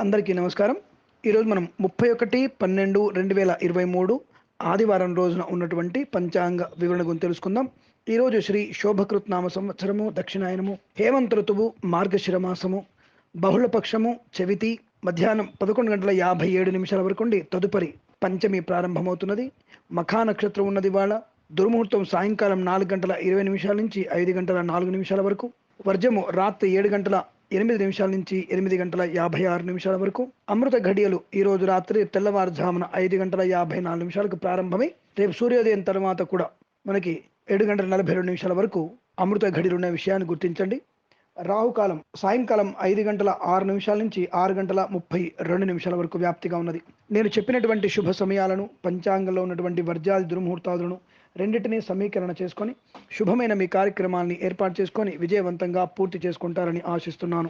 అందరికీ నమస్కారం. ఈరోజు మనం ముప్పై ఒకటి పన్నెండు రెండు వేల ఇరవై మూడు ఆదివారం రోజున ఉన్నటువంటి పంచాంగ వివరణ గురించి తెలుసుకుందాం. ఈరోజు శ్రీ శోభకృత్ నామ సంవత్సరము దక్షిణాయనము హేమంత ఋతువు మార్గశిర మాసము బహుళపక్షము చవితి మధ్యాహ్నం పదకొండు గంటల యాభై ఏడు నిమిషాల వరకు ఉండి తదుపరి పంచమి ప్రారంభమవుతున్నది. మఖా నక్షత్రం ఉన్నది వాళ్ళ దుర్ముహూర్తం సాయంకాలం నాలుగు గంటల ఇరవై నిమిషాల నుంచి ఐదు గంటల నాలుగు నిమిషాల వరకు. వర్జము రాత్రి ఏడు గంటల ఎనిమిది నిమిషాల నుంచి ఎనిమిది గంటల యాభై ఆరు నిమిషాల వరకు అమృత ఘడియలు ఈ రోజు రాత్రి తెల్లవారుజామున ఐదు గంటల యాభై నాలుగు నిమిషాలకు ప్రారంభమై రేపు సూర్యోదయం తర్వాత కూడా మనకి ఏడు గంటల నలభై రెండు నిమిషాల వరకు అమృత ఘడియలు ఉన్న విషయాన్ని గుర్తించండి. రాహుకాలం సాయంకాలం ఐదు గంటల ఆరు నిమిషాల నుంచి ఆరు గంటల ముప్పై రెండు నిమిషాల వరకు వ్యాప్తిగా ఉన్నది. నేను చెప్పినటువంటి శుభ సమయాలను పంచాంగంలో ఉన్నటువంటి వర్జాది దుర్ముహూర్తాదులను రెండింటినీ సమీకరణ చేసుకొని శుభమైన మీ కార్యక్రమాల్ని ఏర్పాటు చేసుకొని విజయవంతంగా పూర్తి చేసుకుంటారని ఆశిస్తున్నాను.